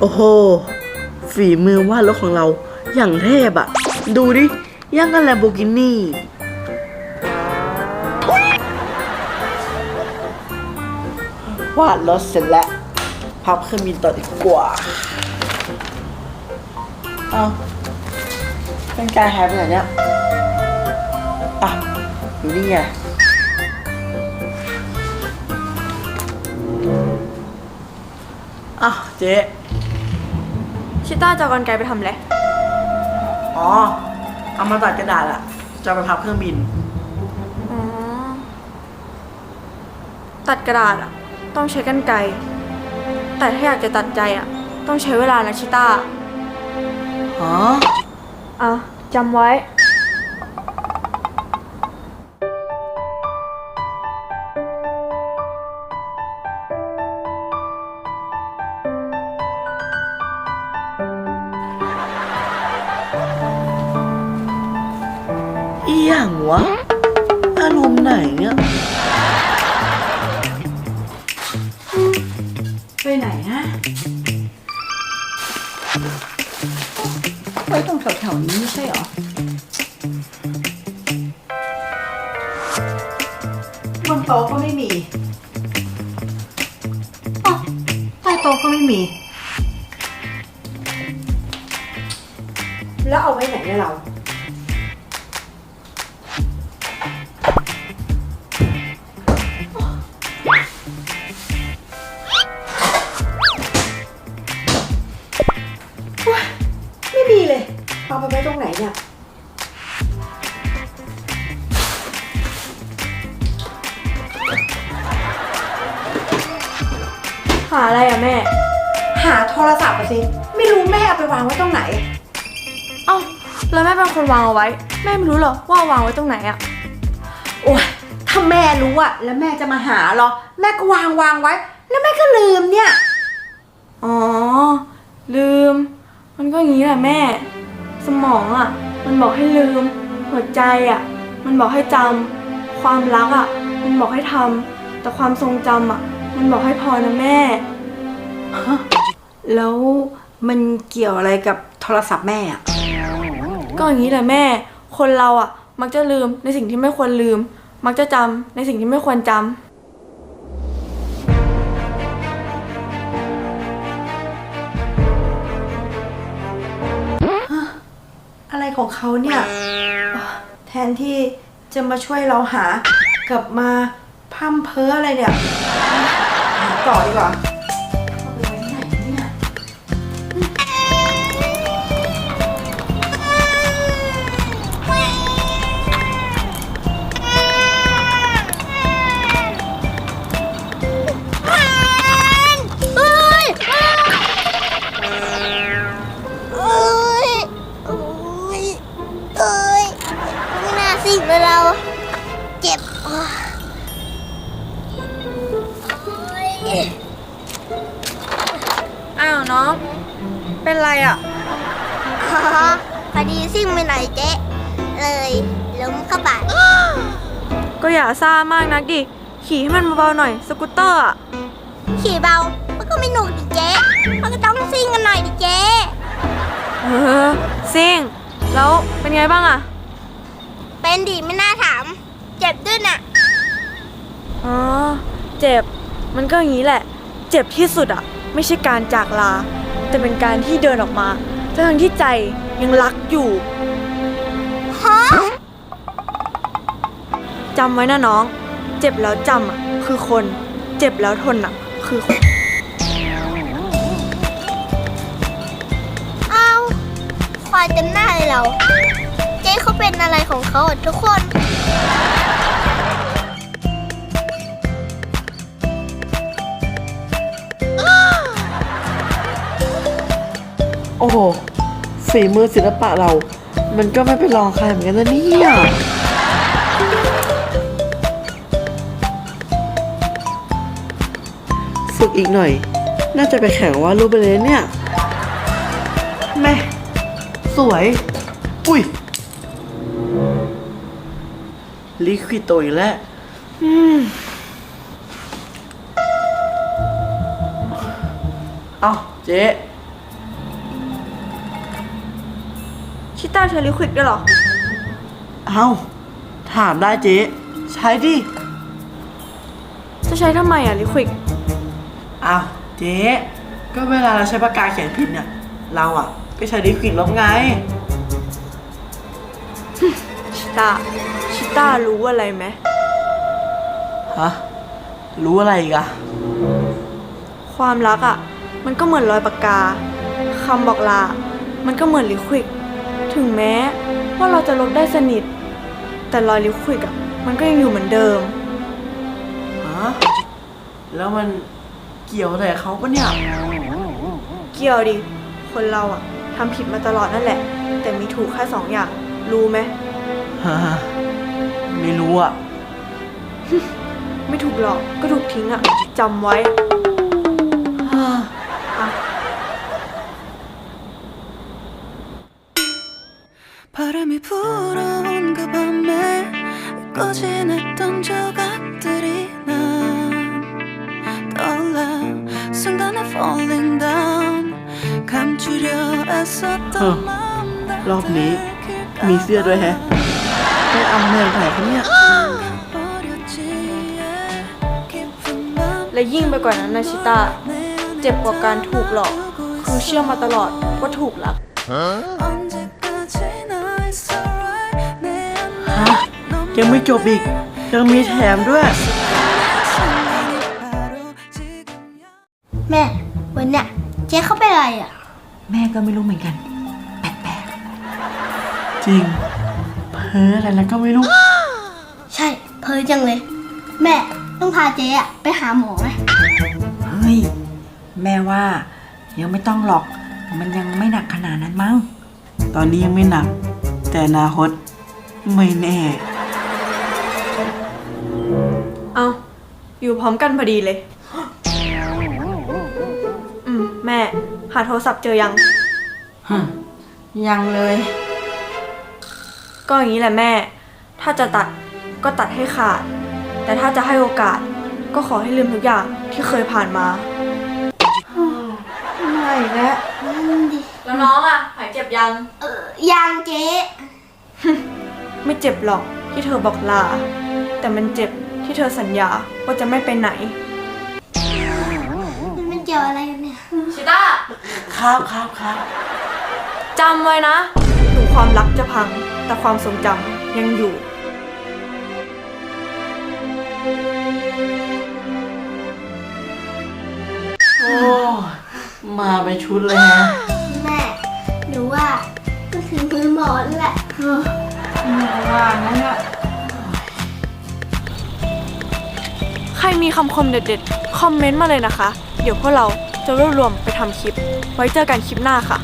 โอ้โห ฝีมือวาดรถของเราอย่างเทพอะดูดิย่างกันแลมโบกินี่วาดรถเสร็จแล้ว พับเครื่องบินต่อดีกว่า เอาเป็นกายหายไปไหนเนี่ย อะ อยู่นี่ไงอะเจ๊ ชิต้าจะเอากันไกลไปทำอะไร อ๋อ เอามาตัดกระดาษอะจะเอาไปพับเครื่องบิน อ๋อ ตัดกระดาษอะต้องใช้กันไกล แต่ถ้าอยากจะตัดใจอะต้องใช้เวลานะชิต้า อ๋อ อะจำไว้ อีหยังวะ อารมณ์ไหนเนี่ย ไปไหนนะไว้ตรงแถวๆนี้ไม่ใช่เหรอ บนโต๊ะก็ไม่มีอ๋อใต้โต๊ะก็ไม่มี แล้วเอาไว้ไหนเนี่ยเรา เนี่ยหาอะไรอะแม่ หาโทรศัพท์อะสิ ไม่รู้แม่เอาไปวางไว้ตรงไหน เอ้าแล้วแม่เป็นคนวางเอาไว้ แม่ไม่รู้เหรอว่าวางไว้ตรงไหนอะโอ้ยถ้าแม่รู้อะแล้วแม่จะมาหาเหรอ แม่ก็วางวางไว้ แล้วแม่ก็ลืมเนี่ย อ๋อ ลืม มันก็อย่างนี้แหละแม่ สมองอะมันบอกให้ลืม หัวใจอะมันบอกให้จำความรักอะมันบอกให้ทำแต่ความทรงจำอะมันบอกให้พอนะแม่ แล้วมันเกี่ยวอะไรกับโทรศัพท์แม่อะก็อย่างนี้แหละแม่ คนเราอะ มักจะลืมในสิ่งที่ไม่ควรลืม มักจะจำในสิ่งที่ไม่ควรจำ ของเขาเนี่ย แทนที่จะมาช่วยเราหากลับมาพั่มเพ้ออะไรเนี่ย หาต่อดีกว่า อะอ๋อพอดีซิ่งไปหน่อยเจ๊ เลยล้มเข้าไปก็อย่าซ่ามากนักดิ ขี่ให้มันเบาๆหน่อย สกูตเตอร์อะขี่เบา มันก็ไม่หนุกดิเจ๊มันก็ต้องซิ่งกันหน่อยดิเจ๊เออซิ่ง แล้วเป็นไงบ้างอะเป็นดิไม่น่าถาม เจ็บด้วยน่ะ อ๋อ เจ็บ มันก็อย่างนี้แหละ เจ็บที่สุดอะไม่ใช่การจากลา แต่เป็นการที่เดินออกมา ทั้งที่ใจยังรักอยู่ฮะจำไว้นะน้อง เจ็บแล้วจำอะคือคน เจ็บแล้วทนอะ คือคนเอาควายเต็มหน้าเลยเรา เจ๊เขาเป็นอะไรของเขาอะทุกคน โอ้โหฝีมือศิลปะเรา มันก็ไม่ไปลองใครเหมือนกันนะเนี่ยฝึกอีกหน่อย น่าจะไปแข่งวาดรูปไปเลยเนี่ย แม่สวย อุ้ยลิควิดโตอีกแล้วเอาเจ๊ ชิต้าใช้ลิควิดด้วยเหรอ เอ้า ถามได้เจ๊ ใช้ดิ จะใช้ทำไมอะลิควิดอ้าวเจ๊ก็เวลาเราใช้ปากกาเขียนผิดเนี่ย เราอะ ก็ใช้ลิควิดลบไง ชิต้า ชิต้ารู้อะไรไหม ฮะ รู้อะไรอีกอะความรักอะ มันก็เหมือนรอยปากกาคำบอกลา มันก็เหมือนลิควิด ถึงแม้ว่าเราจะลบได้สนิท แต่รอยลิควิดอะมันก็ยังอยู่เหมือนเดิม ฮะแล้วมันเกี่ยวอะไรกับเขาปะเนี่ย เกี่ยวดิ คนเราอะทำผิดมาตลอดนั่นแหละ แต่มีถูกแค่สองอย่าง รู้ไหมฮะไม่รู้อะ ไม่ถูกหรอกก็ถูกทิ้งอะจำไว้ รอบนี้มีเสื้อด้วยแฮะได้เอาเงินไหนคะเนี่ย และยิ่งไปกว่านั้นนาชิตาเจ็บกว่าการถูกหลอก คือเชื่อมาตลอดว่าถูกหลัก ฮะ ยังไม่จบอีก ยังมีแถมด้วย แม่ วันเนี้ยเจ๊เขาไปอะไรอะ แม่ก็ไม่รู้เหมือนกันจริง เพ้ออะไรแล้วก็ไม่รู้ ใช่ เพอจังเลย แม่ต้องพาเจ๊อะไปหาหมอไหมเฮ้ย แม่ว่า ยังไม่ต้องหรอก มันยังไม่หนักขนาดนั้นมั้ง ตอนนี้ยังไม่หนัก แต่อนาคตไม่แน่ เอาอยู่พร้อมกันพอดีเลย อืม แม่ หาโทรศัพท์เจอยังยังเลย ก็อย่างนี้แหละแม่ ถ้าจะตัดก็ตัดให้ขาด แต่ถ้าจะให้โอกาส ก็ขอให้ลืมทุกอย่างที่เคยผ่านมา ไม่แล้วแล้วน้องอะ หายเจ็บยัง เออยังเจ๊ไม่เจ็บหรอกที่เธอบอกลา แต่มันเจ็บที่เธอสัญญาว่าจะไม่ไปไหนมัน ครับครับครับจำไว้นะ ถึงความรักจะพัง แต่ความทรงจำยังอยู่ โอ้มาเป็นชุดเลยฮะแม่หนูว่าก็ถึงมือหมอแล้วแหละว่างั้นอะใครมีคำคมเด็ดๆ คอมเมนต์มาเลยนะคะ เดี๋ยวพวกเรา จะรวบรวมไปทำคลิป ไว้เจอกันคลิปหน้าค่ะ